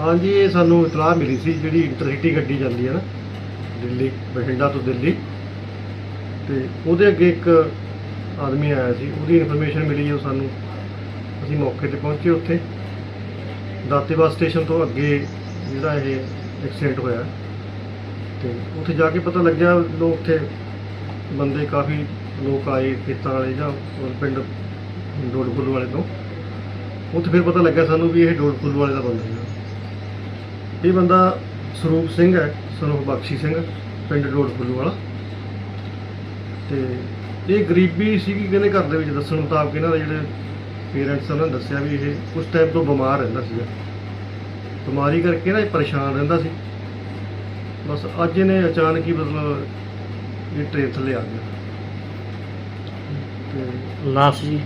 ਹਾਂਜੀ ਇਹ ਸਾਨੂੰ ਇਤਲਾਹ ਮਿਲੀ ਸੀ ਜਿਹੜੀ ਇੰਟਰਸਿਟੀ ਗੱਡੀ ਜਾਂਦੀ ਹੈ ਨਾ, ਦਿੱਲੀ, ਬਠਿੰਡਾ ਤੋਂ ਦਿੱਲੀ। ਤੇ ਉਹਦੇ ਅੱਗੇ ਇੱਕ ਆਦਮੀ ਆਇਆ ਸੀ, ਉਹਦੀ ਇਨਫੋਰਮੇਸ਼ਨ ਮਿਲੀ ਉਹ ਸਾਨੂੰ। ਅਸੀਂ ਮੌਕੇ ਤੇ ਪਹੁੰਚੇ ਉੱਥੇ। ਦਾਤੇਵਾਲ ਸਟੇਸ਼ਨ ਤੋਂ ਅੱਗੇ ਜਿਹੜਾ ਇਹ ਐਕਸੀਡੈਂਟ ਹੋਇਆ। ਤੇ ਉੱਥੇ ਜਾ ਕੇ ਪਤਾ ਲੱਗਿਆ ਲੋਕ ਉੱਥੇ ਬੰਦੇ ਕਾਫੀ ਲੋਕ ਆਏ ਖੇਤਾਂ ਵਾਲੇ ਜਾਂ ਉਹ ਪਿੰਡ ਡੋਡਫੁੱਲ ਵਾਲੇ ਤੋਂ। ਉੱਥੇ ਫਿਰ ਪਤਾ ਲੱਗਿਆ ਸਾਨੂੰ ਵੀ ਇਹ ਡੋਡਫੁੱਲ ਵਾਲੇ ਦਾ ਬੰਦਾ ਹੈ ਇਹ ਬੰਦਾ ਸਰੂਪ ਸਿੰਘ ਹੈ ਸਰੂਪ ਬਖਸ਼ੀ ਸਿੰਘ ਪਿੰਡ ਡੋਡਫੁੱਲ ਵਾਲਾ। ਤੇ ਇਹ ਗਰੀਬੀ ਸੀਗੀ ਕਹਿੰਦੇ ਘਰ ਦੇ ਵਿੱਚ ਦੱਸਣ ਮੁਤਾਬਕ ਇਹਨਾਂ ਦੇ ਜਿਹੜੇ ਪੇਰੈਂਟਸ ਉਹਨਾਂ ਨੇ ਦੱਸਿਆ ਵੀ ਇਹ ਕੁਝ ਟਾਈਮ ਤੋਂ ਬਿਮਾਰ ਰਹਿੰਦਾ ਸੀਗਾ। ਬਿਮਾਰੀ ਕਰਕੇ ਨਾ ਇਹ ਪਰੇਸ਼ਾਨ ਰਹਿੰਦਾ ਸੀ। ਬਸ ਅੱਜ ਇਹਨੇ ਅਚਾਨਕ ਹੀ ਮਤਲਬ ਇਹ ਟ੍ਰੇਨ ਥੱਲੇ ਆ ਗਿਆ। ਤੇ ਲਾਸ਼ ਜੀ।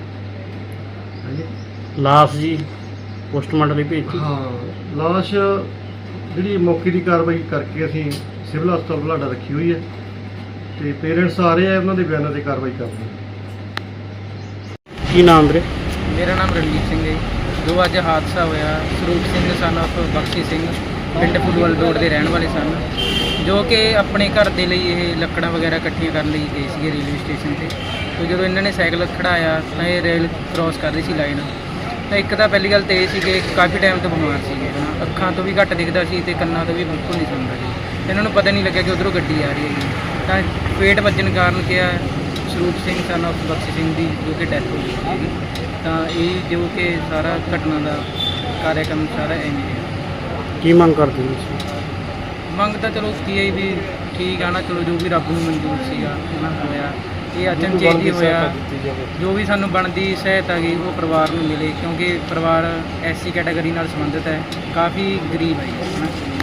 ਹਾਂਜੀ। ਲਾਸ਼ ਜੀ ਪੋਸਟਮਾਰਟਮ ਲਈ ਭੇਜੀ ਹਾਂ ਲਾਸ਼ ਜਿਹੜੀ ਮੌਕੇ ਦੀ ਕਾਰਵਾਈ ਕਰਕੇ ਅਸੀਂ ਸਿਵਲ ਹਸਪਤਾਲ ਬੁਲਾਡਾ ਰੱਖੀ ਹੋਈ ਹੈ ਤੇ ਪੇਰੈਂਟਸ ਆ ਰਹੇ ਆ ਉਹਨਾਂ ਦੇ ਬਿਆਨਾਂ ਤੇ ਕਾਰਵਾਈ ਕਰਦੇ ਹਾਂ। ਕੀ ਨਾਮ ਵੀਰੇ? ਮੇਰਾ ਨਾਮ ਰਣਜੀਤ ਸਿੰਘ ਹੈ ਜੀ। ਜੋ ਅੱਜ ਹਾਦਸਾ ਹੋਇਆ ਸਰੂਪ ਸਿੰਘ ਸਨ of ਬਖਸ਼ੀ ਸਿੰਘ ਪਿੰਡ ਫੁੱਲਵਾਲ ਰੋਡ ਦੇ ਰਹਿਣ ਵਾਲੇ ਸਨ। ਜੋ ਕਿ ਆਪਣੇ ਘਰ ਦੇ ਲਈ ਇਹ ਲੱਕੜਾਂ ਵਗੈਰਾ ਇਕੱਠੀਆਂ ਕਰਨ ਲਈ ਗਏ ਸੀਗੇ ਰੇਲਵੇ ਸਟੇਸ਼ਨ ਤੇ। ਤੇ ਜਦੋਂ ਇਹਨਾਂ ਨੇ ਸਾਈਕਲ ਖੜਾਇਆ ਤਾਂ ਇਹ ਰੇਲ ਕ੍ਰਾਸ ਕਰ ਰਹੀ ਸੀ ਲਾਈਨ ਤਾਂ ਇੱਕ ਤਾਂ ਪਹਿਲੀ ਗੱਲ ਤੇ ਇਹ ਸੀ ਕਿ ਕਾਫੀ ਟਾਈਮ ਤੋਂ ਬਿਮਾਰ ਸੀਗੇ। ਅੱਖਾਂ ਤੋਂ ਵੀ ਘੱਟ ਦਿਖਦਾ ਸੀ ਤੇ ਕੰਨਾਂ ਤੋਂ ਵੀ ਬਿਲਕੁਲ ਨਹੀਂ ਸੁਣਦਾ ਸੀ। ਇਹਨਾਂ ਨੂੰ ਪਤਾ ਨਹੀਂ ਲੱਗਿਆ ਕਿ ਉਧਰੋਂ ਗੱਡੀ ਆ ਰਹੀ ਹੈ ਤਾਂ ਪੇਟ ਵੱਜਣ ਕਾਰਨ ਕਿਹਾ ਸਰੂਪ ਸਿੰਘ ਸਨ of ਬਖਸ਼ੀ ਸਿੰਘ ਦੀ ਜੋ ਕਿ ਡੈਥ ਹੋ ਗਈ ਸੀਗੀ। ਤਾਂ ਇਹ ਜੋ ਕਿ ਸਾਰਾ ਘਟਨਾ ਦਾ ਕਾਰਿਆਕਰਮ ਸਾਰਾ ਐਵੇਂ ਹੈ ਕੀ ਮੰਗ ਕਰਦੇ ਹੋ ਤੁਸੀਂ? ਮੰਗ ਤਾਂ ਚਲੋ ਕੀ ਹੈ ਵੀ ਠੀਕ ਆ ਨਾ ਚਲੋ ਜੋ ਵੀ ਰੱਬ ਨੂੰ ਮਨਜ਼ੂਰ ਸੀਗਾ ਉਹਨਾਂ ਹੋਇਆ। ਇਹ ਅਚਨਚੇਤ ਹੀ ਹੋਇਆ। ਜੋ ਵੀ ਸਾਨੂੰ ਬਣਦੀ ਸਹਾਇਤਾ ਗਈ ਉਹ ਪਰਿਵਾਰ ਨੂੰ ਮਿਲੇ ਕਿਉਂਕਿ ਪਰਿਵਾਰ ਐਸੀ ਕੈਟਾਗਰੀ ਨਾਲ ਸੰਬੰਧਿਤ ਹੈ ਕਾਫੀ ਗਰੀਬ ਹੈ ਜੀ,